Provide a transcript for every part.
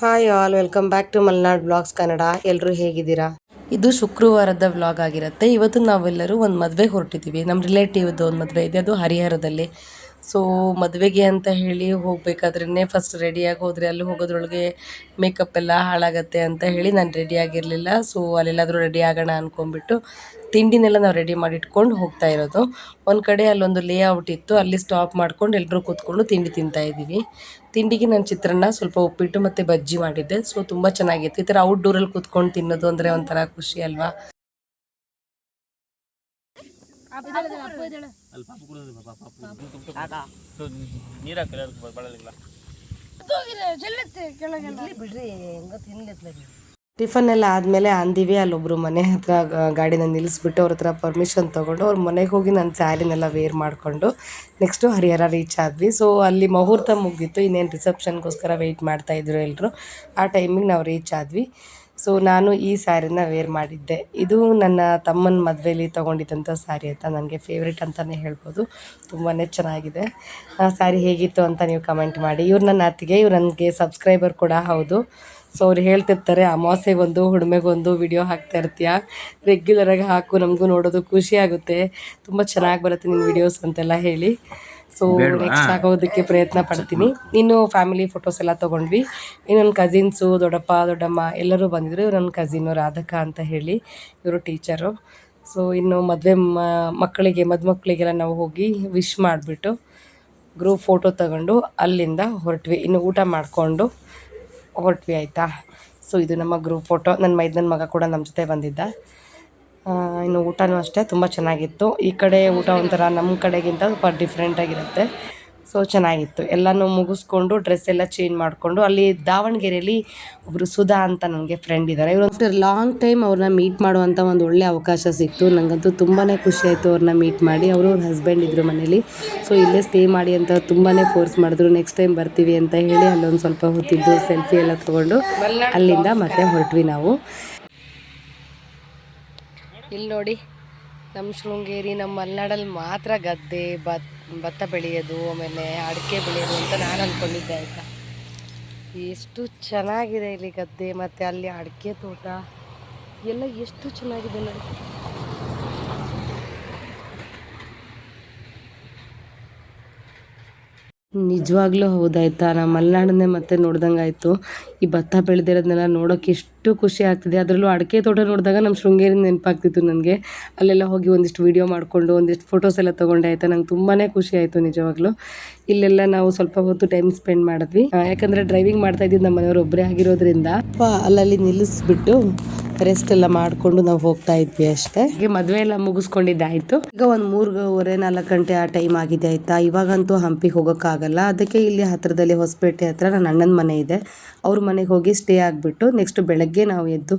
Hi all welcome back to Malnad blogs Kannada ಎಲ್ಲರೂ ಹೇಗಿದ್ದೀರಾ? ಇದು ಶುಕ್ರವಾರದ ವ್ಲಾಗ್ ಆಗಿರುತ್ತೆ. ಇವತ್ತು ನಾವೆಲ್ಲರೂ ಒಂದು ಮದುವೆಗೆ ಹೊರಟಿದ್ದೀವಿ. ನಮ್ಮ ರಿಲೇಟಿವ್ದು ಒಂದು ಮದುವೆ ಇದೆ. ಅದು ಹರಿಹರದಲ್ಲಿ. ಸೊ ಮದುವೆಗೆ ಅಂತ ಹೇಳಿ ಹೋಗಬೇಕಾದ್ರೇ ಫಸ್ಟ್ ರೆಡಿಯಾಗಿ ಹೋದರೆ ಅಲ್ಲಿ ಹೋಗೋದ್ರೊಳಗೆ ಮೇಕಪ್ ಎಲ್ಲ ಹಾಳಾಗತ್ತೆ ಅಂತ ಹೇಳಿ ನಾನು ರೆಡಿ ಆಗಿರಲಿಲ್ಲ. ಸೊ ಅಲ್ಲೆಲ್ಲಾದರೂ ರೆಡಿ ಆಗೋಣ ಅಂದ್ಕೊಂಡ್ಬಿಟ್ಟು ತಿಂಡಿನೆಲ್ಲ ನಾವು ರೆಡಿ ಮಾಡಿ ಇಟ್ಕೊಂಡು ಹೋಗ್ತಾ ಇರೋದು. ಒಂದು ಕಡೆ ಅಲ್ಲೊಂದು ಲೇಔಟ್ ಇತ್ತು ಅಲ್ಲಿ ಸ್ಟಾಪ್ ಮಾಡ್ಕೊಂಡು ಎಲ್ಲರೂ ಕೂತ್ಕೊಂಡು ತಿಂಡಿ ತಿಂತಾ ಇದ್ದೀವಿ. ತಿಂಡಿಗೆ ನಾನು ಚಿತ್ರಾನ್ನ ಸ್ವಲ್ಪ ಉಪ್ಪಿಟ್ಟು ಮತ್ತು ಬಜ್ಜಿ ಮಾಡಿದ್ದೆ. ಸೊ ತುಂಬ ಚೆನ್ನಾಗಿತ್ತು. ಈ ಥರ ಔಟ್ಡೋರಲ್ಲಿ ಕೂತ್ಕೊಂಡು ತಿನ್ನೋದು ಅಂದರೆ ಒಂಥರ ಖುಷಿ ಅಲ್ವಾ? ನೀರಾಕಲ್ಲ ಬಿಡ್ರಿ ಕುಡಿದ್ರೆ ಪಾಪ ಟಿಫನ್ ಎಲ್ಲ ಆದಮೇಲೆ ಅಂದಿವಿ, ಅಲ್ಲೊಬ್ರು ಮನೆ ಹತ್ರ ಗಾಡಿನ ನಿಲ್ಲಿಸ್ಬಿಟ್ಟು ಅವ್ರ ಹತ್ರ ಪರ್ಮಿಷನ್ ತೊಗೊಂಡು ಅವ್ರ ಮನೆಗೆ ಹೋಗಿ ನನ್ನ ಸ್ಯಾರಿನೆಲ್ಲ ವೇರ್ ಮಾಡಿಕೊಂಡು ನೆಕ್ಸ್ಟು ಹರಿಹರ ರೀಚ್ ಆದ್ವಿ. ಸೊ ಅಲ್ಲಿ ಮುಹೂರ್ತ ಮುಗ್ದಿತ್ತು, ಇನ್ನೇನು ರಿಸೆಪ್ಷನ್ಗೋಸ್ಕರ ವೆಯ್ಟ್ ಮಾಡ್ತಾಯಿದ್ರು ಎಲ್ಲರೂ ಆ ಟೈಮಿಗೆ ನಾವು ರೀಚ್ ಆದ್ವಿ. ಸೊ ನಾನು ಈ ಸ್ಯಾರಿನ ವೇರ್ ಮಾಡಿದ್ದೆ. ಇದು ನನ್ನ ತಮ್ಮನ ಮದುವೆಯಲ್ಲಿ ತೊಗೊಂಡಿದ್ದಂಥ ಸ್ಯಾರಿ ಅಂತ ನನಗೆ ಫೇವ್ರೇಟ್ ಅಂತಲೇ ಹೇಳ್ಬೋದು. ತುಂಬಾ ಚೆನ್ನಾಗಿದೆ. ಆ ಸ್ಯಾರಿ ಹೇಗಿತ್ತು ಅಂತ ನೀವು ಕಮೆಂಟ್ ಮಾಡಿ. ಇವ್ರು ನನ್ನ ಅತ್ತಿಗೆ, ಇವ್ರು ನನಗೆ ಸಬ್ಸ್ಕ್ರೈಬರ್ ಕೂಡ ಹೌದು. ಸೊ ಅವ್ರು ಹೇಳ್ತಿರ್ತಾರೆ ಅಮಾವಾಸ್ಯೆಗೊಂದು ಹುಡುಮೆಗೊಂದು ವಿಡಿಯೋ ಹಾಕ್ತಾ ಇರ್ತೀಯ? ರೆಗ್ಯುಲರಾಗಿ ಹಾಕು ನಮಗೂ ನೋಡೋದು ಖುಷಿ ಆಗುತ್ತೆ. ತುಂಬ ಚೆನ್ನಾಗಿ ಬರುತ್ತೆ ನಿನ್ನ ವಿಡಿಯೋಸ್ ಅಂತೆಲ್ಲ ಹೇಳಿ. ಸೊ ನೆಕ್ಸ್ಟ್ ಹಾಕೋದಕ್ಕೆ ಪ್ರಯತ್ನ ಪಡ್ತೀನಿ. ಇನ್ನು ಫ್ಯಾಮಿಲಿ ಫೋಟೋಸ್ ಎಲ್ಲ ತೊಗೊಂಡ್ವಿ. ಇನ್ನು ನನ್ನ ಕಸಿನ್ಸು ದೊಡ್ಡಪ್ಪ ದೊಡ್ಡಮ್ಮ ಎಲ್ಲರೂ ಬಂದಿದ್ರು. ಇವರು ನನ್ನ ಕಸಿನ್ ರಾಧಕ ಅಂತ ಹೇಳಿ ಇವರು ಟೀಚರು ಸೊ ಇನ್ನು ಮದುವೆ ಮಕ್ಕಳಿಗೆ ಮದುಮಕ್ಕಳಿಗೆಲ್ಲ ನಾವು ಹೋಗಿ ವಿಶ್ ಮಾಡಿಬಿಟ್ಟು ಗ್ರೂಪ್ ಫೋಟೋ ತಗೊಂಡು ಅಲ್ಲಿಂದ ಹೊರಟ್ವಿ. ಇನ್ನು ಊಟ ಮಾಡಿಕೊಂಡು ಹೊರಟ್ವಿ ಆಯಿತಾ? ಸೊ ಇದು ನಮ್ಮ ಗ್ರೂಪ್ ಫೋಟೋ ನನ್ನ ಮೈದನ ಮಗ ಕೂಡ ನಮ್ಮ ಜೊತೆ ಬಂದಿದ್ದ. ಇನ್ನು ಊಟನೂ ಅಷ್ಟೇ, ತುಂಬ ಚೆನ್ನಾಗಿತ್ತು. ಈ ಕಡೆ ಊಟ ಒಂಥರ ನಮ್ಮ ಕಡೆಗಿಂತ ಸ್ವಲ್ಪ ಡಿಫ್ರೆಂಟಾಗಿರುತ್ತೆ ಸೊ ಚೆನ್ನಾಗಿತ್ತು. ಎಲ್ಲನೂ ಮುಗಿಸ್ಕೊಂಡು ಡ್ರೆಸ್ ಎಲ್ಲ ಚೇಂಜ್ ಮಾಡಿಕೊಂಡು ಅಲ್ಲಿ ದಾವಣಗೆರೆಯಲ್ಲಿ ಒಬ್ಬರು ಸುಧಾ ಅಂತ ನನಗೆ ಫ್ರೆಂಡ್ ಇದ್ದಾರೆ ಇವರು ಆಫ್ಟರ್ ಲಾಂಗ್ ಟೈಮ್ ಅವ್ರನ್ನ ಮೀಟ್ ಮಾಡುವಂಥ ಒಂದು ಒಳ್ಳೆ ಅವಕಾಶ ಸಿಕ್ತು. ನನಗಂತೂ ತುಂಬಾ ಖುಷಿ ಆಯಿತು ಅವ್ರನ್ನ ಮೀಟ್ ಮಾಡಿ. ಅವರು ಅವ್ರ ಹಸ್ಬೆಂಡ್ ಇದ್ದರು ಮನೇಲಿ. ಸೊ ಇಲ್ಲೇ ಸ್ಟೇ ಮಾಡಿ ಅಂತ ತುಂಬಾ ಫೋರ್ಸ್ ಮಾಡಿದ್ರು. ನೆಕ್ಸ್ಟ್ ಟೈಮ್ ಬರ್ತೀವಿ ಅಂತ ಹೇಳಿ ಅಲ್ಲೊಂದು ಸ್ವಲ್ಪ ಹೊತ್ತಿದ್ದು ಸೆಲ್ಫಿ ಎಲ್ಲ ತೊಗೊಂಡು ಅಲ್ಲಿಂದ ಮತ್ತೆ ಹೊರಟ್ವಿ ನಾವು. ಇಲ್ಲಿ ನೋಡಿ ನಮ್ಮ ಶೃಂಗೇರಿ ನಮ್ಮ ಮಲೆನಾಡಲ್ಲಿ ಮಾತ್ರ ಗದ್ದೆ ಭತ್ ಭತ್ತ ಬೆಳೆಯೋದು, ಆಮೇಲೆ ಅಡಿಕೆ ಬೆಳೆಯೋದು ಅಂತ ನಾನು ಅಂದ್ಕೊಂಡಿದ್ದೆ ಆಯಿತಾ? ಎಷ್ಟು ಚೆನ್ನಾಗಿದೆ ಇಲ್ಲಿ ಗದ್ದೆ ಮತ್ತು ಅಲ್ಲಿ ಅಡಿಕೆ ತೋಟ. ಎಲ್ಲ ಎಷ್ಟು ಚೆನ್ನಾಗಿದೆ ನೋಡಿ. ನಿಜವಾಗ್ಲೂ ಹೌದಾಯ್ತಾ? ನಮ್ಮ ಮಲೆನಾಡನ್ನೇ ಮತ್ತೆ ನೋಡ್ದಂಗೆ ಆಯಿತು ಈ ಭತ್ತ ಬೆಳೆದಿರೋದನ್ನೆಲ್ಲ ನೋಡೋಕೆ ಎಷ್ಟು ಖುಷಿ ಆಗ್ತಿದೆ. ಅದರಲ್ಲೂ ಅಡಿಕೆ ತೋಟ ನೋಡಿದಾಗ ನಮ್ಮ ಶೃಂಗೇರಿ ನೆನಪಾಗ್ತಿತ್ತು ನನಗೆ. ಅಲ್ಲೆಲ್ಲ ಹೋಗಿ ಒಂದಿಷ್ಟು ವೀಡಿಯೋ ಮಾಡಿಕೊಂಡು, ಒಂದಿಷ್ಟು ಫೋಟೋಸ್ ಎಲ್ಲ ತೊಗೊಂಡೆ ಆಯಿತಾ? ನಂಗೆ ತುಂಬಾ ಖುಷಿ ಆಯಿತು ನಿಜವಾಗ್ಲೂ. ಇಲ್ಲೆಲ್ಲ ನಾವು ಸ್ವಲ್ಪ ಹೊತ್ತು ಟೈಮ್ ಸ್ಪೆಂಡ್ ಮಾಡಿದ್ವಿ. ಯಾಕಂದರೆ ಡ್ರೈವಿಂಗ್ ಮಾಡ್ತಾ ಇದ್ದಿದ್ದು ನಮ್ಮ ಮನೆಯವರು ಒಬ್ಬರೇ ಆಗಿರೋದ್ರಿಂದ ಅಲ್ಲಲ್ಲಿ ನಿಲ್ಲಿಸ್ಬಿಟ್ಟು ರೆಸ್ಟ್ ಎಲ್ಲ ಮಾಡಿಕೊಂಡು ನಾವು ಹೋಗ್ತಾ ಇದ್ವಿ ಅಷ್ಟೇ. ಹೀಗೆ ಮದುವೆ ಎಲ್ಲ ಮುಗಿಸ್ಕೊಂಡಿದ್ದಾಯ್ತು. ಈಗ ಒಂದು ಮೂರುವರೆ ನಾಲ್ಕು ಗಂಟೆ ಆ ಟೈಮ್ ಆಗಿದೆ ಆಯ್ತಾ? ಇವಾಗಂತೂ ಹಂಪಿಗೆ ಹೋಗೋಕ್ಕಾಗಲ್ಲ. ಅದಕ್ಕೆ ಇಲ್ಲಿ ಹತ್ರದಲ್ಲಿ ಹೊಸಪೇಟೆ ಹತ್ರ ನನ್ನ ಅಣ್ಣನ ಮನೆ ಇದೆ. ಅವ್ರ ಮನೆಗೆ ಹೋಗಿ ಸ್ಟೇ ಆಗಿಬಿಟ್ಟು ನೆಕ್ಸ್ಟ್ ಬೆಳಗ್ಗೆ ನಾವು ಎದ್ದು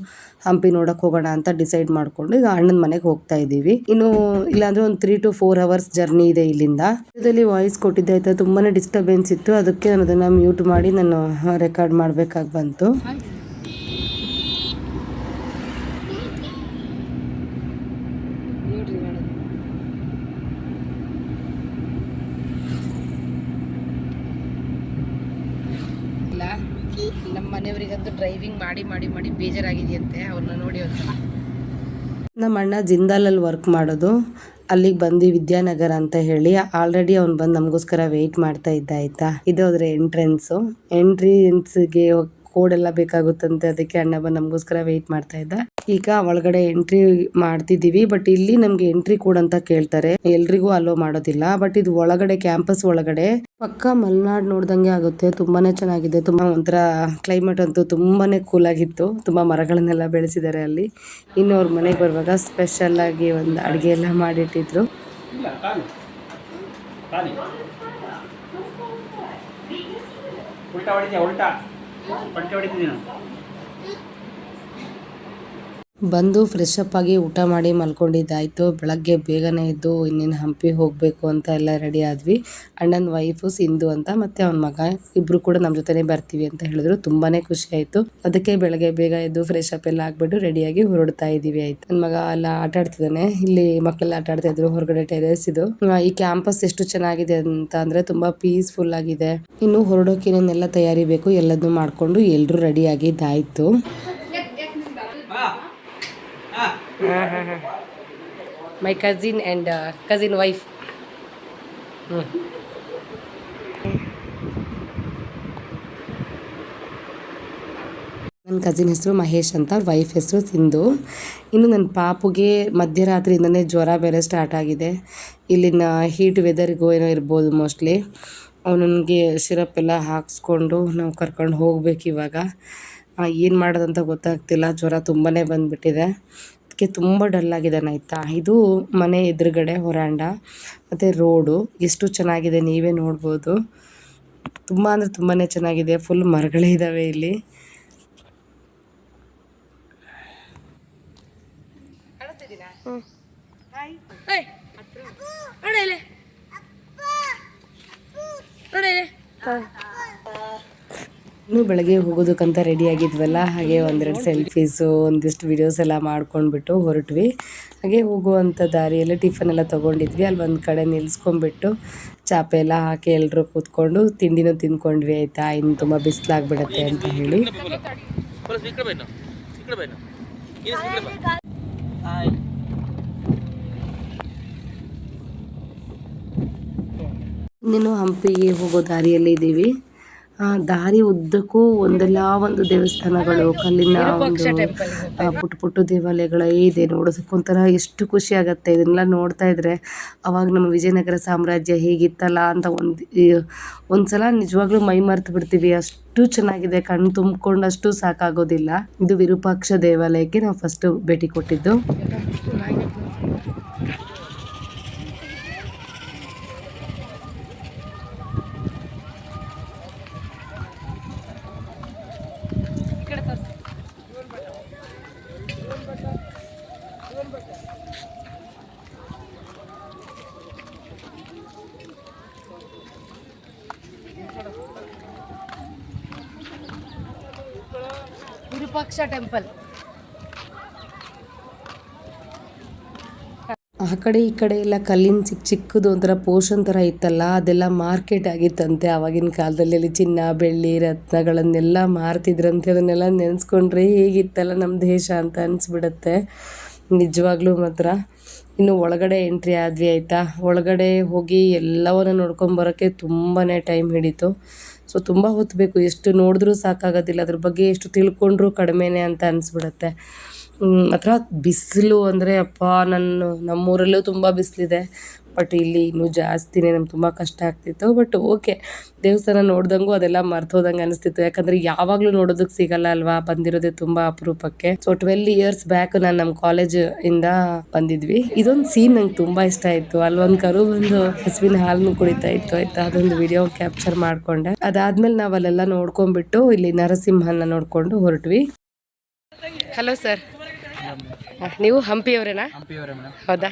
ಹಂಪಿ ನೋಡಕ್ ಹೋಗೋಣ ಅಂತ ಡಿಸೈಡ್ ಮಾಡ್ಕೊಂಡು ಈಗ ಅಣ್ಣನ ಮನೆಗೆ ಹೋಗ್ತಾ ಇದ್ದೀವಿ. ಇನ್ನು ಇಲ್ಲಾಂದ್ರೆ ಒಂದು three to four hours journey ಇದೆ ಇಲ್ಲಿಂದ. ಇದರಲ್ಲಿ ವಾಯ್ಸ್ ಕೊಟ್ಟಿದ್ದೆ ಆಯ್ತಾ? ತುಂಬಾನೇ ಡಿಸ್ಟರ್ಬೆನ್ಸ್ ಇತ್ತು. ಅದಕ್ಕೆ ನಾನು ಅದನ್ನ ಮ್ಯೂಟ್ ಮಾಡಿ ನಾನು ರೆಕಾರ್ಡ್ ಮಾಡಬೇಕಾಗಿ ಬಂತು ಇಲ್ಲ ನಮ್ಮ ಮನೆಯವರಿಗಂತೂ ಡ್ರೈವಿಂಗ್ ಮಾಡಿ ಮಾಡಿ ಮಾಡಿ ಬೇಜಾರಾಗಿದೆಯಂತೆ, ಅವ್ರನ್ನ ನೋಡಿ ನಮ್ಮ ಅಣ್ಣ ಜಿಂದಾಲಲ್ಲಿ ವರ್ಕ್ ಮಾಡೋದು. ಅಲ್ಲಿಗೆ ಬಂದು ವಿದ್ಯಾನಗರ ಅಂತ ಹೇಳಿ ಆಲ್ರೆಡಿ ಅವ್ನು ಬಂದು ನಮಗೋಸ್ಕರ ವೆಯ್ಟ್ ಮಾಡ್ತಾ ಇದ್ದ, ಆಯ್ತಾ? ಇದು ಅದ್ರ ಎಂಟ್ರೆನ್ಸು ಎಂಟ್ರೆನ್ಸ್ಗೆ ಕೋಡ್ ಎಲ್ಲ ಬೇಕಾಗುತ್ತಂತೆ, ಅದಕ್ಕೆ ಅಣ್ಣ ಬಂದು ನಮಗೋಸ್ಕರ ವೆಯ್ಟ್ ಮಾಡ್ತಾ ಇದ್ದ. ಈಗ ಒಳಗಡೆ ಎಂಟ್ರಿ ಮಾಡ್ತಿದ್ದೀವಿ ಬಟ್ ಇಲ್ಲಿ ನಮ್ಗೆ ಎಂಟ್ರಿ ಕೋಡ್ ಅಂತ ಕೇಳ್ತಾರೆ. ಎಲ್ರಿಗೂ ಅಲೋ ಮಾಡೋದಿಲ್ಲ ಬಟ್ ಇದು ಒಳಗಡೆ ಕ್ಯಾಂಪಸ್ ಒಳಗಡೆ ಪಕ್ಕ ಮಲ್ನಾಡ್ ನೋಡ್ದಂಗೆ ಆಗುತ್ತೆ. ತುಂಬಾನೇ ಚೆನ್ನಾಗಿದೆ. ತುಂಬಾ ಒಂಥರ ಕ್ಲೈಮೇಟ್ ಅಂತೂ ತುಂಬಾನೇ ಕೂಲ್ ಆಗಿತ್ತು. ತುಂಬಾ ಮರಗಳನ್ನೆಲ್ಲ ಬೆಳೆಸಿದ್ದಾರೆ ಅಲ್ಲಿ. ಇನ್ನು ಅವ್ರ ಮನೆಗೆ ಬರುವಾಗ ಸ್ಪೆಷಲ್ ಆಗಿ ಒಂದು ಅಡುಗೆ ಎಲ್ಲ ಮಾಡಿಟ್ಟಿದ್ರು. ಉಲ್ಟಾ ಉಲ್ಟಾ. ಬಂದು ಫ್ರೆಶ್ ಅಪ್ ಆಗಿ ಊಟ ಮಾಡಿ ಮಲ್ಕೊಂಡಿದ್ದಾಯಿತು. ಬೆಳಗ್ಗೆ ಬೇಗನೆ ಎದ್ದು ಇನ್ನೇನು ಹಂಪಿ ಹೋಗಬೇಕು ಅಂತ ಎಲ್ಲ ರೆಡಿ ಆದ್ವಿ. ಅಣ್ಣನ ವೈಫು ಸಿಂಧು ಅಂತ ಮತ್ತೆ ಅವನ ಮಗ ಇಬ್ಬರು ಕೂಡ ನಮ್ಮ ಜೊತೆನೇ ಬರ್ತೀವಿ ಅಂತ ಹೇಳಿದ್ರು. ತುಂಬಾ ಖುಷಿ ಆಯಿತು. ಅದಕ್ಕೆ ಬೆಳಗ್ಗೆ ಬೇಗ ಎದ್ದು ಫ್ರೆಶ್ ಅಪ್ ಎಲ್ಲ ಆಗಿಬಿಟ್ಟು ರೆಡಿಯಾಗಿ ಹೊರಡ್ತಾ ಇದ್ದೀವಿ ಆಯಿತು. ನನ್ನ ಮಗ ಎಲ್ಲ ಆಟ ಆಡ್ತಿದ್ದಾನೆ. ಇಲ್ಲಿ ಮಕ್ಕಳೆಲ್ಲ ಆಟ ಆಡ್ತಾ ಇದ್ರು ಹೊರಗಡೆ ಟೆರೇಸ್ ಇದು. ಈ ಕ್ಯಾಂಪಸ್ ಎಷ್ಟು ಚೆನ್ನಾಗಿದೆ ಅಂತ ಅಂದರೆ ತುಂಬ ಪೀಸ್ಫುಲ್ ಆಗಿದೆ. ಇನ್ನು ಹೊರಡೋಕೆ ಏನೇನೆಲ್ಲ ತಯಾರಿ ಬೇಕು ಎಲ್ಲದನ್ನೂ ಮಾಡಿಕೊಂಡು ಎಲ್ಲರೂ ಮಾಡ್ಕೊಂಡು ಎಲ್ರು ಹಾಂ ಹಾಂ my cousin and cousin wife ನನ್ನ ಕಸಿನ್ ಹೆಸರು ಮಹೇಶ್ ಅಂತ ವೈಫ್ ಹೆಸರು ಸಿಂಧು. ಇನ್ನು ನನ್ನ ಪಾಪುಗೆ ಮಧ್ಯರಾತ್ರಿಯಿಂದನೇ ಜ್ವರ ಬೇರೆ ಸ್ಟಾರ್ಟ್ ಆಗಿದೆ. ಇಲ್ಲಿನ ಹೀಟ್ ವೆದರ್ಗೂ ಏನೋ ಇರ್ಬೋದು ಮೋಸ್ಟ್ಲಿ ಅವನಿಗೆ ಸಿರಪ್ ಎಲ್ಲ ಹಾಕ್ಸ್ಕೊಂಡು ನಾವು ಕರ್ಕೊಂಡು ಹೋಗ್ಬೇಕು ಇವಾಗ. ಏನು ಮಾಡೋದಂತ ಗೊತ್ತಾಗ್ತಿಲ್ಲ, ಜ್ವರ ತುಂಬಾ ಬಂದುಬಿಟ್ಟಿದೆ. ಅದಕ್ಕೆ ತುಂಬ ಡಲ್ ಆಗಿದ್ದಾನೆ ಆಯಿತಾ? ಇದು ಮನೆ ಎದುರುಗಡೆ ಹೊರಾಂಡ, ಮತ್ತು ರೋಡು. ಎಷ್ಟು ಚೆನ್ನಾಗಿದೆ, ನೀವೇ ನೋಡ್ಬೋದು. ತುಂಬ ಅಂದರೆ ತುಂಬಾ ಚೆನ್ನಾಗಿದೆ. ಫುಲ್ ಮರಗಳೇ ಇದ್ದಾವೆ ಇಲ್ಲಿ. ಎಲ್ಲರೂ ಬೆಳಗ್ಗೆ ಹೋಗೋದಕ್ಕಂತ ರೆಡಿ ಆಗಿದ್ವಲ್ಲ, ಹಾಗೆ ಒಂದೆರಡು ಸೆಲ್ಫೀಸು ಒಂದಿಷ್ಟು ವೀಡಿಯೋಸ್ ಎಲ್ಲ ಮಾಡ್ಕೊಂಡ್ಬಿಟ್ಟು ಹೊರಟ್ವಿ. ಹಾಗೆ ಹೋಗುವಂಥ ದಾರಿಯಲ್ಲಿ ಟಿಫನ್ ಎಲ್ಲ ತೊಗೊಂಡಿದ್ವಿ. ಅಲ್ಲಿ ಒಂದು ಕಡೆ ನಿಲ್ಸ್ಕೊಂಡ್ಬಿಟ್ಟು ಚಾಪೆ ಎಲ್ಲ ಹಾಕಿ ಎಲ್ಲರೂ ಕೂತ್ಕೊಂಡು ತಿಂಡಿನೂ ತಿಂದ್ಕೊಂಡ್ವಿ, ಆಯಿತಾ? ಇನ್ನು ತುಂಬ ಬಿಸಿಲಾಗ್ಬಿಡತ್ತೆ ಅಂತ ಹೇಳಿ. ಇನ್ನೇನು ಹಂಪಿಗೆ ಹೋಗೋ ದಾರಿಯಲ್ಲಿ ಇದ್ದೀವಿ. ದಾರಿ ಉದ್ದಕ್ಕೂ ಒಂದಲ್ಲ ಒಂದು ದೇವಸ್ಥಾನಗಳು ಕಲ್ಲಿನ ಒಂದು ಆ, ಪುಟ್ಟ ಪುಟ್ಟ ದೇವಾಲಯಗಳೇ ಇದೆ ನೋಡೋದಕ್ಕೆ ಒಂಥರ ಎಷ್ಟು ಖುಷಿ ಆಗುತ್ತೆ. ಇದನ್ನೆಲ್ಲ ನೋಡ್ತಾ ಇದ್ರೆ ಅವಾಗ ನಮ್ಮ ವಿಜಯನಗರ ಸಾಮ್ರಾಜ್ಯ ಹೇಗಿತ್ತಲ್ಲ ಅಂತ ಒಂದು ಒಂದ್ಸಲ ನಿಜವಾಗ್ಲೂ ಮೈ ಮರೆತು ಬಿಡ್ತೀವಿ. ಅಷ್ಟು ಚೆನ್ನಾಗಿದೆ ಕಣ್ಣು ತುಂಬಿಕೊಂಡಷ್ಟು ಸಾಕಾಗೋದಿಲ್ಲ. ಇದು ವಿರೂಪಾಕ್ಷ ದೇವಾಲಯಕ್ಕೆ ನಾವು ಫಸ್ಟ್ ಭೇಟಿ ಕೊಟ್ಟಿದ್ದು. ವಿರೂಪಾಕ್ಷ ಟೆಂಪಲ್. ಆ ಕಡೆ ಈ ಕಡೆ ಎಲ್ಲ ಕಲ್ಲಿನ ಚಿಕ್ಕ ಚಿಕ್ಕದು ಒಂಥರ ಪೋಷನ್ ಥರ ಇತ್ತಲ್ಲ, ಅದೆಲ್ಲ ಮಾರ್ಕೆಟ್ ಆಗಿತ್ತಂತೆ ಆವಾಗಿನ ಕಾಲದಲ್ಲಿ. ಅಲ್ಲಿ ಚಿನ್ನ, ಬೆಳ್ಳಿ, ರತ್ನಗಳನ್ನೆಲ್ಲ ಮಾರ್ತಿದ್ರಂತೆ. ಅದನ್ನೆಲ್ಲ ನೆನೆಸ್ಕೊಂಡ್ರೆ ಹೇಗಿತ್ತಲ್ಲ ನಮ್ಮ ದೇಶ ಅಂತ ಅನಿಸ್ಬಿಡತ್ತೆ. ನಿಜವಾಗ್ಲೂ ಮಾತ್ರ. ಇನ್ನು ಒಳಗಡೆ ಎಂಟ್ರಿ ಆದ್ವಿ ಆಯಿತಾ? ಒಳಗಡೆ ಹೋಗಿ ಎಲ್ಲವನ್ನು ನೋಡ್ಕೊಂಬರೋಕ್ಕೆ ತುಂಬಾ ಟೈಮ್ ಹಿಡಿತು. ಸೊ ತುಂಬ ಹೊತ್ತು ಬೇಕು ಎಷ್ಟು ನೋಡಿದ್ರೂ ಸಾಕಾಗೋದಿಲ್ಲ. ಅದ್ರ ಬಗ್ಗೆ ಎಷ್ಟು ತಿಳ್ಕೊಂಡ್ರೂ ಕಡಿಮೆನೇ ಅಂತ ಅನಿಸ್ಬಿಡತ್ತೆ. ಮಾತ್ರ ಬಿಸಿಲು ಅಂದರೆ ಅಪ್ಪ, ನನ್ನ ನಮ್ಮೂರಲ್ಲೂ ತುಂಬ ಬಿಸಿಲಿದೆ. ಬಟ್ ಇಲ್ಲಿ ಇನ್ನೂ ಜಾಸ್ತಿನೇ ನಮ್ಗೆ ತುಂಬ ಕಷ್ಟ ಆಗ್ತಿತ್ತು. ಬಟ್ ಓಕೆ ದೇವಸ್ಥಾನ ನೋಡ್ದಂಗೂ ಅದೆಲ್ಲ ಮರ್ತೋದಂಗೆ ಅನಿಸ್ತಿತ್ತು. ಯಾಕಂದರೆ ಯಾವಾಗಲೂ ನೋಡೋದಕ್ಕೆ ಸಿಗಲ್ಲ ಅಲ್ವಾ? ಬಂದಿರೋದೇ ತುಂಬ ಅಪರೂಪಕ್ಕೆ. ಸೊ ಟ್ವೆಲ್ ಇಯರ್ಸ್ ಬ್ಯಾಕ್ ನಾನು ನಮ್ಮ ಕಾಲೇಜ್ ಇಂದ ಬಂದಿದ್ವಿ. ಇದೊಂದು ಸೀನ್ ನಂಗೆ ತುಂಬ ಇಷ್ಟ ಆಯಿತು. ಅಲ್ಲೊಂದು ಕರು ಬಂದು ಹಸುವಿನ ಹಾಲನ್ನು ಕುಡಿತಾ ಇತ್ತು, ಆಯ್ತಾ? ಅದೊಂದು ವಿಡಿಯೋ ಕ್ಯಾಪ್ಚರ್ ಮಾಡ್ಕೊಂಡೆ. ಅದಾದ್ಮೇಲೆ ನಾವು ಅಲ್ಲೆಲ್ಲ ನೋಡ್ಕೊಂಡ್ಬಿಟ್ಟು ಇಲ್ಲಿ ನರಸಿಂಹನ ನೋಡ್ಕೊಂಡು ಹೊರಟ್ವಿ. ಹಲೋ ಸರ್ ನೀವು ಹಂಪಿಯವರೇನಾ ಹೌದಾ?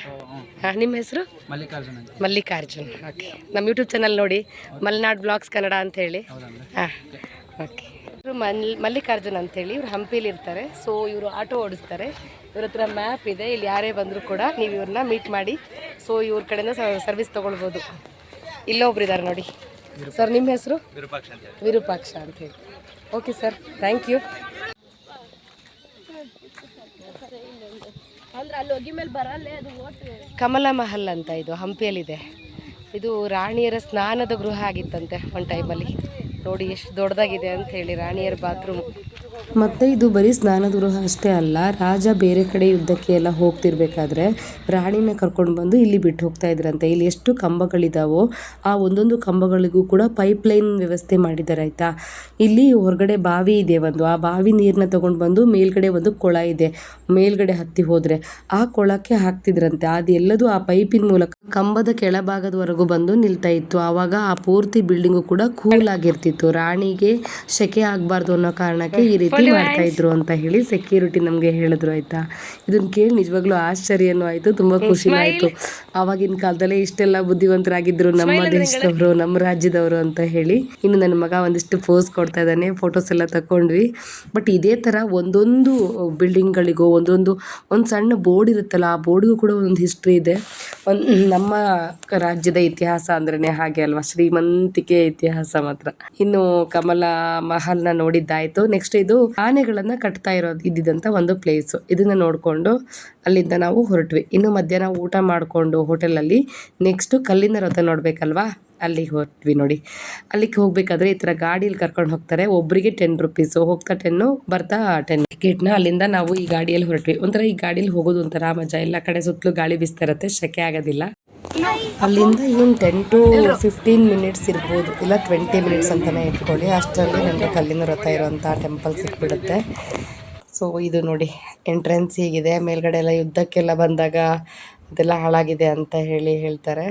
ಹಾಂ ನಿಮ್ಮ ಹೆಸರು? ಮಲ್ಲಿಕಾರ್ಜುನ್ ಮಲ್ಲಿಕಾರ್ಜುನ್ ಓಕೆ ನಮ್ಮ ಯೂಟ್ಯೂಬ್ ಚಾನಲ್ ನೋಡಿ ಮಲ್ನಾಡ್ ಬ್ಲಾಗ್ಸ್ ಕನ್ನಡ ಅಂತ ಹೇಳಿ ಹಾಂ ಓಕೆ ಇವರು ಮಲ್ ಮಲ್ಲಿಕಾರ್ಜುನ್ ಅಂತೇಳಿ ಇವ್ರು ಹಂಪಿಲಿ ಇರ್ತಾರೆ. ಸೊ ಇವರು ಆಟೋ ಓಡಿಸ್ತಾರೆ. ಇವ್ರ ಹತ್ರ ಮ್ಯಾಪ್ ಇದೆ ಇಲ್ಲಿ ಯಾರೇ ಬಂದರೂ ಕೂಡ ನೀವು ಇವ್ರನ್ನ ಮೀಟ್ ಮಾಡಿ ಸೊ ಇವ್ರ ಕಡೆಯಿಂದ ಸರ್ವಿಸ್ ತೊಗೊಳ್ಬೋದು. ಇಲ್ಲೊಬ್ರು ಇದ್ದಾರೆ ನೋಡಿ. ಸರ್ ನಿಮ್ಮ ಹೆಸರು? ವಿರೂಪಾಕ್ಷ ಅಂತ ಹೇಳಿ okay sir thank you Kamala Mahal ಅಂತ ಇದು, ಹಂಪಿಯಲ್ಲಿದೆ. ಇದು ರಾಣಿಯರ ಸ್ನಾನದ ಗೃಹ ಆಗಿತ್ತಂತೆ ಒಂದು ಟೈಮಲ್ಲಿ ನೋಡಿ ಎಷ್ಟು ದೊಡ್ಡದಾಗಿದೆ ಅಂತ ಹೇಳಿ, ರಾಣಿಯರ ಬಾತ್ರೂಮ್ ಮತ್ತೆ ಇದು ಬರೀ ಸ್ನಾನದ ಗೃಹ ಅಷ್ಟೇ ಅಲ್ಲ, ರಾಜ ಬೇರೆ ಕಡೆ ಯುದ್ಧಕ್ಕೆ ಎಲ್ಲ ಹೋಗ್ತಿರ್ಬೇಕಾದ್ರೆ ರಾಣಿನ ಕರ್ಕೊಂಡು ಬಂದು ಇಲ್ಲಿ ಬಿಟ್ಟು ಹೋಗ್ತಾ ಇದ್ರಂತೆ. ಇಲ್ಲಿ ಎಷ್ಟು ಕಂಬಗಳಿದಾವೋ, ಆ ಒಂದೊಂದು ಕಂಬಗಳಿಗೂ ಕೂಡ ಪೈಪ್ ಲೈನ್ ವ್ಯವಸ್ಥೆ ಮಾಡಿದ್ದಾರೆ ಆಯಿತಾ? ಇಲ್ಲಿ ಹೊರಗಡೆ ಬಾವಿ ಇದೆ ಒಂದು. ಆ ಬಾವಿ ನೀರನ್ನ ತಗೊಂಡು ಬಂದು ಮೇಲ್ಗಡೆ ಒಂದು ಕೊಳ ಇದೆ. ಮೇಲ್ಗಡೆ ಹತ್ತಿ ಹೋದರೆ ಆ ಕೊಳಕ್ಕೆ ಹಾಕ್ತಿದ್ರಂತೆ. ಅದೆಲ್ಲದು ಆ ಪೈಪಿನ ಮೂಲಕ ಕಂಬದ ಕೆಳಭಾಗದವರೆಗೂ ಬಂದು ನಿಲ್ತಾ ಇತ್ತು. ಆವಾಗ ಆ ಪೂರ್ತಿ ಬಿಲ್ಡಿಂಗು ಕೂಡ ಕೂಲ್ ಆಗಿರ್ತಿತ್ತು. ರಾಣಿಗೆ ಶೆಕೆ ಆಗಬಾರ್ದು ಅನ್ನೋ ಕಾರಣಕ್ಕೆ ಈ ರೀತಿ ಪಾರ್ಟಿ ಮಾಡ್ತಾ ಇದ್ರು ಅಂತ ಹೇಳಿ ಸೆಕ್ಯೂರಿಟಿ ನಮಗೆ ಹೇಳಿದ್ರು ಆಯ್ತಾ? ಇದನ್ನ ಕೇಳಿ ನಿಜವಾಗ್ಲೂ ಆಶ್ಚರ್ಯನೂ ಆಯಿತು ತುಂಬಾ ಖುಷಿ ಆಯ್ತು. ಆವಾಗಿನ ಕಾಲದಲ್ಲೇ ಇಷ್ಟೆಲ್ಲ ಬುದ್ಧಿವಂತರಾಗಿದ್ರು ನಮ್ಮ ದೇಶದವರು ನಮ್ಮ ರಾಜ್ಯದವರು ಅಂತ ಹೇಳಿ. ಇನ್ನು ನನ್ನ ಮಗ ಒಂದಿಷ್ಟು ಪೋಸ್ ಕೊಡ್ತಾ ಇದ್ದಾನೆ ಫೋಟೋಸ್ ಎಲ್ಲ ತಕೊಂಡ್ವಿ. ಬಟ್ ಇದೇ ತರ ಒಂದೊಂದು ಬಿಲ್ಡಿಂಗ್ಗಳಿಗೂ ಒಂದೊಂದು ಒಂದು ಸಣ್ಣ ಬೋರ್ಡ್ ಇರುತ್ತಲ್ಲ ಆ ಬೋರ್ಡ್ಗೂ ಕೂಡ ಒಂದು ಹಿಸ್ಟ್ರಿ ಇದೆ. ಒಂದು ನಮ್ಮ ರಾಜ್ಯದ ಇತಿಹಾಸ ಅಂದ್ರೇ ಹಾಗೆ ಅಲ್ವಾ? ಶ್ರೀಮಂತಿಕೆ ಇತಿಹಾಸ ಮಾತ್ರ. ಇನ್ನು ಕಮಲ ಮಹಲ್ನ ನೋಡಿದ್ದಾಯ್ತು. ನೆಕ್ಸ್ಟ್ ಇದು ಆನೆಗಳನ್ನ ಕಟ್ತಾ ಇರೋದು ಇದ್ದಿದ್ದಂತ ಒಂದು ಪ್ಲೇಸ್ ಇದನ್ನ ನೋಡ್ಕೊಂಡು ಅಲ್ಲಿಂದ ನಾವು ಹೊರಟ್ವಿ. ಇನ್ನು ಮಧ್ಯಾಹ್ನ ಊಟ ಮಾಡಿಕೊಂಡು ಹೋಟೆಲಲ್ಲಿ ನೆಕ್ಸ್ಟ್ ಕಲ್ಲಿನ ರಥ ನೋಡ್ಬೇಕಲ್ವಾ? ಅಲ್ಲಿಗೆ ಹೋಗ್ತೀವಿ ನೋಡಿ. ಅಲ್ಲಿಗೆ ಹೋಗ್ಬೇಕಾದ್ರೆ ಈ ಥರ ಗಾಡಿಯಲ್ಲಿ ಕರ್ಕೊಂಡು ಹೋಗ್ತಾರೆ. ಒಬ್ಬರಿಗೆ ಟೆನ್ ರುಪೀಸು ಹೋಗ್ತಾ ಟೆನ್ನು ಬರ್ತಾ ಟೆನ್ ಟಿಕೆಟ್ನ ಅಲ್ಲಿಂದ ನಾವು ಈ ಗಾಡಿಯಲ್ಲಿ ಹೊರಟ್ವಿ. ಒಂಥರ ಈ ಗಾಡಿಯಲ್ಲಿ ಹೋಗೋದು ಒಂಥರ ಮಜಾ. ಎಲ್ಲ ಕಡೆ ಸುತ್ತಲೂ ಗಾಳಿ ಬೀಸ್ತಾ ಇರುತ್ತೆ. ಶೆಕೆ ಆಗೋದಿಲ್ಲ. ಅಲ್ಲಿಂದ ಏನು ಟೆನ್ ಟು ಫಿಫ್ಟೀನ್ ಮಿನಿಟ್ಸ್ ಇರ್ಬೋದು. ಇಲ್ಲ ಟ್ವೆಂಟಿ ಮಿನಿಟ್ಸ್ ಅಂತಲೇ ಇಟ್ಕೊಳ್ಳಿ. ಅಷ್ಟರಲ್ಲಿ ನನಗೆ ಕಲ್ಲಿನ ರಥ ಇರೋಂಥ ಟೆಂಪಲ್ ಸಿಕ್ಬಿಡುತ್ತೆ. ಸೊ ಇದು ನೋಡಿ ಎಂಟ್ರೆನ್ಸ್ ಹೀಗಿದೆ. ಮೇಲ್ಗಡೆ ಎಲ್ಲ ಯುದ್ಧಕ್ಕೆಲ್ಲ ಬಂದಾಗ ಅದೆಲ್ಲ ಹಾಳಾಗಿದೆ ಅಂತ ಹೇಳಿ ಹೇಳ್ತಾರೆ.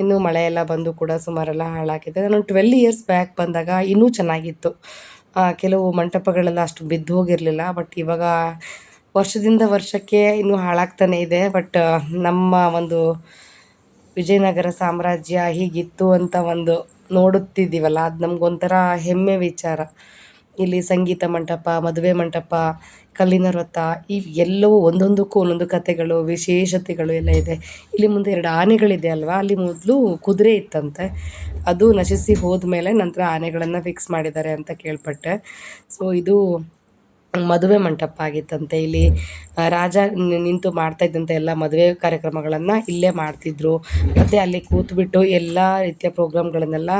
ಇನ್ನು ಮಳೆ ಎಲ್ಲ ಬಂದು ಕೂಡ ಸುಮಾರೆಲ್ಲ ಹಾಳಾಗಿದೆ. ನಾನು ಟ್ವೆಲ್ ಇಯರ್ಸ್ ಬ್ಯಾಕ್ ಬಂದಾಗ ಇನ್ನೂ ಚೆನ್ನಾಗಿತ್ತು. ಕೆಲವು ಮಂಟಪಗಳೆಲ್ಲ ಅಷ್ಟು ಬಿದ್ದು ಹೋಗಿರಲಿಲ್ಲ. ಬಟ್ ಇವಾಗ ವರ್ಷದಿಂದ ವರ್ಷಕ್ಕೆ ಇನ್ನೂ ಹಾಳಾಗ್ತಾನೆ ಇದೆ. ಬಟ್ ನಮ್ಮ ಒಂದು ವಿಜಯನಗರ ಸಾಮ್ರಾಜ್ಯ ಹೀಗಿತ್ತು ಅಂತ ಒಂದು ನೋಡುತ್ತಿದ್ದೀವಲ್ಲ, ಅದು ನಮಗೊಂಥರ ಹೆಮ್ಮೆ ವಿಚಾರ. ಇಲ್ಲಿ ಸಂಗೀತ ಮಂಟಪ, ಮದುವೆ ಮಂಟಪ, ಕಲ್ಲಿನ ರಥ ಈ ಎಲ್ಲವೂ ಒಂದೊಂದಕ್ಕೂ ಒಂದೊಂದು ಕಥೆಗಳು, ವಿಶೇಷತೆಗಳು ಎಲ್ಲ ಇದೆ. ಇಲ್ಲಿ ಮುಂದೆ ಎರಡು ಆನೆಗಳಿದೆ ಅಲ್ವಾ? ಅಲ್ಲಿ ಮೊದಲು ಕುದುರೆ ಇತ್ತಂತೆ. ಅದು ನಶಿಸಿ ಹೋದ ಮೇಲೆ ನಂತರ ಆನೆಗಳನ್ನು ಫಿಕ್ಸ್ ಮಾಡಿದ್ದಾರೆ ಅಂತ ಕೇಳ್ಪಟ್ಟೆ. ಸೊ ಇದು ಮದುವೆ ಮಂಟಪ ಆಗಿತ್ತಂತೆ. ಇಲ್ಲಿ ರಾಜ ನಿಂತು ಮಾಡ್ತಾ ಇದ್ದಂತೆ ಎಲ್ಲ ಮದುವೆ ಕಾರ್ಯಕ್ರಮಗಳನ್ನು ಇಲ್ಲೇ ಮಾಡ್ತಿದ್ರು. ಮತ್ತು ಅಲ್ಲಿ ಕೂತ್ಬಿಟ್ಟು ಎಲ್ಲ ರೀತಿಯ ಪ್ರೋಗ್ರಾಮ್ಗಳನ್ನೆಲ್ಲ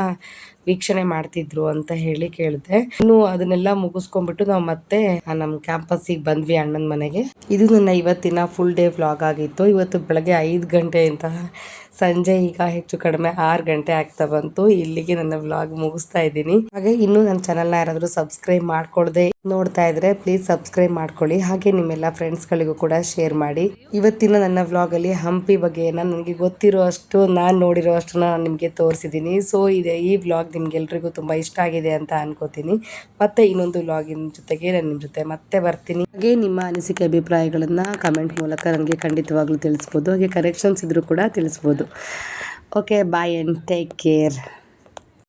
ವೀಕ್ಷಣೆ ಮಾಡ್ತಿದ್ರು ಅಂತ ಹೇಳಿ ಕೇಳಿದೆ. ಇನ್ನು ಅದನ್ನೆಲ್ಲ ಮುಗಿಸ್ಕೊಂಡ್ಬಿಟ್ಟು ನಾವು ಮತ್ತೆ ನಮ್ಮ ಕ್ಯಾಂಪಸ್ಸಿಗೆ ಬಂದ್ವಿ ಅಣ್ಣನ ಮನೆಗೆ. ಇದು ನನ್ನ ಇವತ್ತಿನ ಫುಲ್ ಡೇ ವ್ಲಾಗ್ ಆಗಿತ್ತು. ಇವತ್ತು ಬೆಳಗ್ಗೆ ಐದು ಗಂಟೆಯಿಂದ ಸಂಜೆ ಈಗ ಹೆಚ್ಚು ಕಡಿಮೆ ಆರು ಗಂಟೆ ಆಗ್ತಾ ಬಂತು. ಇಲ್ಲಿಗೆ ನನ್ನ ವ್ಲಾಗ್ ಮುಗಿಸ್ತಾ ಇದ್ದೀನಿ. ಹಾಗೆ ಇನ್ನೂ ನನ್ನ ಚಾನಲ್ನ ಯಾರಾದರೂ ಸಬ್ಸ್ಕ್ರೈಬ್ ಮಾಡ್ಕೊಳ್ದೆ ನೋಡ್ತಾ ಇದ್ರೆ ಪ್ಲೀಸ್ ಸಬ್ಸ್ಕ್ರೈಬ್ ಮಾಡ್ಕೊಳ್ಳಿ. ಹಾಗೆ ನಿಮ್ಮೆಲ್ಲ ಫ್ರೆಂಡ್ಸ್ಗಳಿಗೂ ಕೂಡ ಶೇರ್ ಮಾಡಿ. ಇವತ್ತಿನ ನನ್ನ ವ್ಲಾಗಲ್ಲಿ ಹಂಪಿ ಬಗ್ಗೆ ನನಗೆ ಗೊತ್ತಿರೋ ಅಷ್ಟು, ನಾನು ನೋಡಿರೋ ಅಷ್ಟು ನಾನು ನಿಮಗೆ ತೋರಿಸಿದ್ದೀನಿ. ಸೊ ಇದೆ, ಈ ವ್ಲಾಗ್ ನಿಮ್ಗೆಲ್ರಿಗೂ ತುಂಬ ಇಷ್ಟ ಆಗಿದೆ ಅಂತ ಅನ್ಕೋತೀನಿ. ಮತ್ತೆ ಇನ್ನೊಂದು ವ್ಲಾಗಿನ ಜೊತೆಗೆ ನಾನು ನಿಮ್ಮ ಜೊತೆ ಮತ್ತೆ ಬರ್ತೀನಿ. ಹಾಗೆ ನಿಮ್ಮ ಅನಿಸಿಕೆ, ಅಭಿಪ್ರಾಯಗಳನ್ನು ಕಮೆಂಟ್ ಮೂಲಕ ನನಗೆ ಖಂಡಿತವಾಗ್ಲೂ ತಿಳಿಸ್ಬೋದು. ಹಾಗೆ ಕರೆಕ್ಷನ್ಸ್ ಇದ್ರೂ ಕೂಡ ತಿಳಿಸ್ಬೋದು. Okay bye and take care